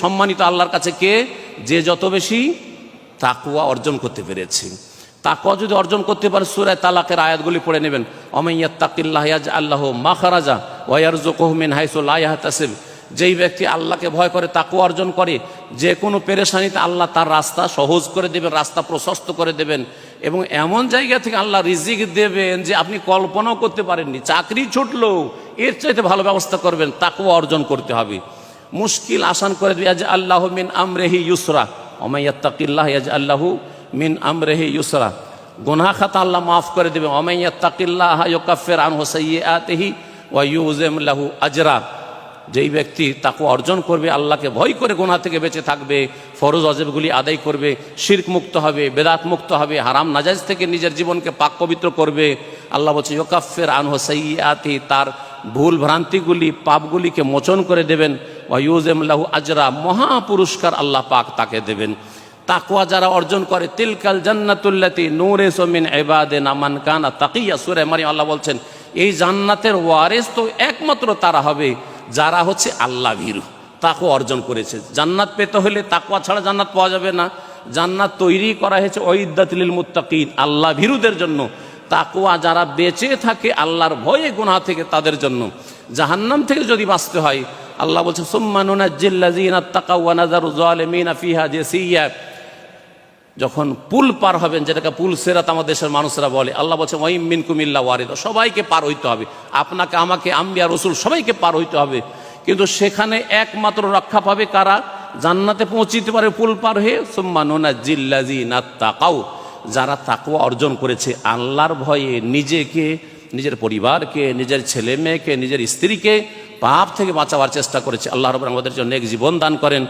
সম্মানিত আল্লাহর কাছে কে? যে যত বেশি তাকুয়া অর্জন করতে পেরেছে। তাকুয়া যদি অর্জন করতে পারে, সুরায় তালাকের আয়াতগুলি পড়ে নেবেন। অমাইয়াত তাকিল্লাহ আল্লাহ মাখারাজা ওয়ারজুকহমিন হাইসুল আয়াহতাসিব যেই ব্যক্তি আল্লাহকে ভয় করে তাকুয়া অর্জন করে, যে কোনো পেরেশানিতে আল্লাহ তার রাস্তা সহজ করে দেবেন, রাস্তা প্রশস্ত করে দেবেন এবং এমন জায়গা থেকে আল্লাহ রিজিক দেবেন যে আপনি কল্পনাও করতে পারেননি, চাকরি ছুটলো, এর চাইতে ভালো ব্যবস্থা করবেন তাকুয়া অর্জন করতে হবে। মুশকিল আসান করে দেবে আজ আল্লাহ মিন আমরেহি ইউসরা অমাইয়াত্তাকিল্লাহ আজ আল্লাহু মিন আমরেহি ইউসরা। গোনা খাতা আল্লাহ মাফ করে দেবে অমাইয়াত্তাকিল্লাহ ইউকাফের আন হোসাইয়ে আতেহি ওয়া ইউজেম লাহু আজরা। যেই ব্যক্তি তাকে অর্জন করবে, আল্লাহকে ভয় করে গোনা থেকে বেঁচে থাকবে, ফরজ অজেবগুলি আদায় করবে, শির্ক মুক্ত হবে, বেদাত মুক্ত হবে, হারাম নাজাজ থেকে নিজের জীবনকে পাক পবিত্র করবে, আল্লাহ বলছে ইয়োকাফের আন হোসাইয়াতি তার ভুল ভ্রান্তিগুলি, পাপগুলিকে মোচন করে দেবেন। ওয়ুজেম লাহু আজরা মহা পুরস্কার আল্লাহ পাক তাকে দেবেন। তাকুয়া যারা অর্জন করে, তিলকাল জান্নাতুল্লাতি নূরে সমিন এবাদে নামান কানা তাকিয়া, সুরে মারি আল্লাহ বলছেন, এই জান্নাতের ওয়ারেস তো একমাত্র তারা হবে, যারা হচ্ছে আল্লাহ ভীরু তাকু অর্জন করেছে। জান্নাত পেতে হলে তাকুয়া ছাড়া জান্নাত পাওয়া যাবে না। জান্নাত তৈরি করা হয়েছে ঐদাতিল মুত্তাকিন আল্লাহ ভীরুদের জন্য। তাকুয়া যারা বেঁচে থাকে আল্লাহর ভয়ে গুনাহ থেকে তাদের জন্য। জাহান্নাম থেকে যদি বাঁচতে হয়, আল্লাহ বলছে সুম্মানুনা জিল্লাজিনা জেসিয়া। যখন পুল পার হবেন, যেটাকে পুল সেরাত আমাদের দেশের মানুষরা বলে, আল্লাহ বলছে ওয়াইম মিন কুমিল্লা ওয়ারিদ। সবাইকে পার হইতে হবে। আপনাকে, আমাকে, আম্বিয়া, রসুল সবাইকে পার হইতে হবে। কিন্তু সেখানে একমাত্র রক্ষা পাবে কারা? জান্নাতে পৌঁছিতে পারে পুল পার হয়ে সুম্মানুনা জিল্লাজি না তাকাও যারা তাকুয়া অর্জন করেছে, আল্লাহর ভয়ে নিজেকে, নিজের পরিবারকে, নিজের ছেলে মেয়েকে, নিজের স্ত্রীকে পাপ থেকে বাঁচাবার চেষ্টা করেছে। আল্লাহ রব আমাদের জন্য এক জীবন দান করেন।